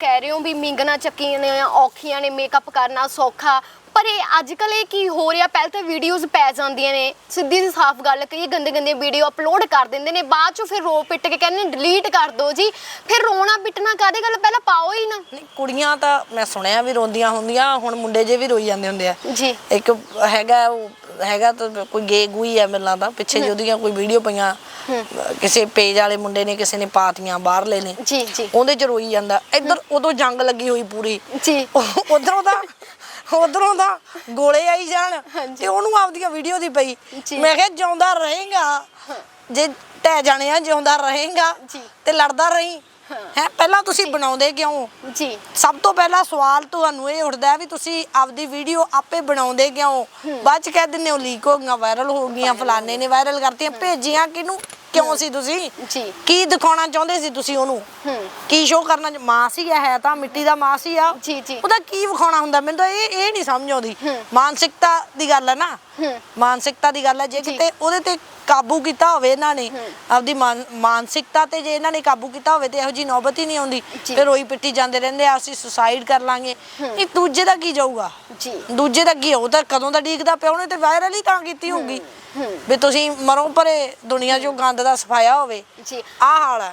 ਕਹਿ ਰਹੇ ਹੋ ਵੀ ਮਿੰਗਣਾ ਚੱਕੀਆਂ ਨੇ ਔਖੀਆਂ ਨੇ ਮੇਕਅਪ ਕਰਨਾ ਸੌਖਾ। ਪਰ ਇਹ ਅੱਜ ਕੱਲ ਇਹ ਕੀ ਹੋ ਰਿਹਾ? ਪਹਿਲਾਂ ਤਾਂ ਵੀਡੀਓਜ਼ ਪੈ ਜਾਂਦੀਆਂ ਨੇ। ਸਿੱਧੀ ਜਿਹੀ ਸਾਫ਼ ਗੱਲ ਕਹੀਏ ਗੰਦੇ ਗੰਦੇ ਵੀਡੀਓ ਅਪਲੋਡ ਕਰ ਦਿੰਦੇ ਨੇ। ਬਾਅਦ ਚੋਂ ਫਿਰ ਰੋ ਪਿੱਟ ਕੇ ਕਹਿੰਦੇ ਡਿਲੀਟ ਕਰ ਦਿਓ ਜੀ। ਫਿਰ ਰੋਣਾ ਪਿੱਟਣਾ ਕਾਦੇ ਗੱਲ? ਪਹਿਲਾਂ ਪਾਓ ਹੀ ਨਾ। ਨਹੀਂ ਕੁੜੀਆਂ ਤਾਂ ਮੈਂ ਸੁਣਿਆ ਵੀ ਰੋਂਦੀਆਂ ਹੁੰਦੀਆਂ ਹੁਣ ਮੁੰਡੇ ਜੇ ਵੀ ਰੋਈ ਜਾਂਦੇ ਹੁੰਦੇ ਆ। ਜੀ। ਇੱਕ ਹੈਗਾ ਉਹ ਹੈਗਾ ਤਾਂ ਕੋਈ ਗੇ ਗੁਈ ਹੈ ਮਿਲਣਾ ਦਾ ਪਿੱਛੇ ਉਹਦੀਆਂ ਕੋਈ ਵੀਡੀਓ ਪਈਆਂ। ਕਿਸੇ ਪੇਜ ਵਾਲੇ ਮੁੰਡੇ ਨੇ ਕਿਸੇ ਨੇ ਪਾਤੀਆਂ ਬਾਹਰਲੇ ਨੇ। ਜੀ ਜੀ। ਉਹਦੇ ਚ ਰੋਈ ਜਾਂਦਾ। ਇੱਧਰ ਉਦੋਂ ਜੰਗ ਲੱਗੀ ਹੋਈ ਪੂਰੀ। ਜੀ। ਉਧਰੋਂ ਦਾ ਉਧਰੋਂ ਦਾ ਗੋਲੇ ਆਈ ਜਾਣ। ਤੇ ਉਹਨੂੰ ਆਪਦੀਆਂ ਵੀਡੀਓ ਦੀ ਪਈ। ਜੀ। ਮੈਂ ਕਿਹਾ ਜਿਉਂਦਾ ਰਹੇਗਾ। ਜੇ ਟਹਿ ਜਾਣੇ ਆ ਜਿਉਂਦਾ ਰਹੇਗਾ ਜੀ। ਤੇ ਲੜਦਾ ਰਹੀਂ। ਹੈ ਪਹਿਲਾਂ ਤੁਸੀਂ ਬਣਾਉਂਦੇ ਕਿਉਂ? ਜੀ। ਸਭ ਤੋਂ ਪਹਿਲਾ ਸਵਾਲ ਤੁਹਾਨੂੰ ਇਹ ਉੱਠਦਾ ਹੈ ਵੀ ਤੁਸੀਂ ਆਪਦੀ ਵੀਡੀਓ ਆਪੇ ਬਣਾਉਂਦੇ ਕਿਉਂ? ਬਾਅਦ ਚ ਕਹਿ ਦਿੰਦੇ ਹੋ ਲੀਕ ਹੋ ਗਈਆਂ ਵਾਇਰਲ ਹੋ ਗਈਆਂ ਫਲਾਣੇ ਨੇ ਵਾਇਰਲ ਕਰਤੀਆਂ ਭੇਜੀਆਂ ਕਿਹਨੂੰ? ਕਿਉਂ ਸੀ ਤੁਸੀਂ? ਜੀ। ਕੀ ਦਿਖਾਉਣਾ ਚਾਹੁੰਦੇ ਸੀ ਤੁਸੀਂ ਉਹਨੂੰ? ਹੂੰ। ਕੀ ਸ਼ੋਅ ਕਰਨਾ ਮਾਸ ਹੀ ਆ, ਹੈ ਤਾਂ ਮਿੱਟੀ ਦਾ ਮਾਸ ਹੀ ਆ। ਜੀ, ਜੀ। ਉਹਦਾ ਕੀ ਵਿਖਾਉਣਾ ਹੁੰਦਾ? ਮੈਨੂੰ ਤਾਂ ਇਹ ਇਹ ਨਹੀਂ ਸਮਝ ਆਉਂਦੀ। ਹੂੰ। ਮਾਨਸਿਕਤਾ ਦੀ ਗੱਲ ਹੈ ਨਾ? ਹੂੰ। ਮਾਨਸਿਕਤਾ ਦੀ ਗੱਲ ਹੈ। ਜੇ ਜੀ। ਕਿਤੇ ਉਹਦੇ ਤੇ ਕਾਬੂ ਕੀਤਾ ਹੋਵੇ ਇਹਨਾਂ ਨੇ ਆਪਦੀ ਮਾਨ- ਮਾਨਸਿਕਤਾ ਤੇ ਜੇ ਇਹਨਾਂ ਨੇ ਕਾਬੂ ਕੀਤਾ ਹੋਵੇ ਤੇ ਇਹੋ ਜੀ ਨੌਬਤ ਹੀ ਨਹੀਂ ਆਉਂਦੀ। ਜੀ। ਫਿਰ ਰੋਈ ਪਿੱਟੀ ਜਾਂਦੇ ਰਹਿੰਦੇ ਆ ਅਸੀਂ ਸੁਸਾਈਡ ਕਰ ਲਾਂਗੇ। ਇਹ ਦੂਜੇ ਦਾ ਕੀ ਜਾਊਗਾ? ਜੀ। ਦੂਜੇ ਦਾ ਕੀ ਉਹ ਤਾਂ ਕਦੋਂ ਦਾ ਡੀਕਦਾ ਪਿਆ ਉਹਨੇ ਤੇ ਵਾਇਰਲ ਹੀ ਤਾਂ ਕੀਤੀ ਹੋਊਗੀ। ਵੀ ਤੁਸੀਂ ਮਰੋ ਪਰੇ ਦੁਨੀਆ ਚੋਂ ਗੰਦ ਦਾ ਸਫਾਇਆ ਹੋਵੇ। ਜੀ। ਆਹ ਹਾਲ ਹੈ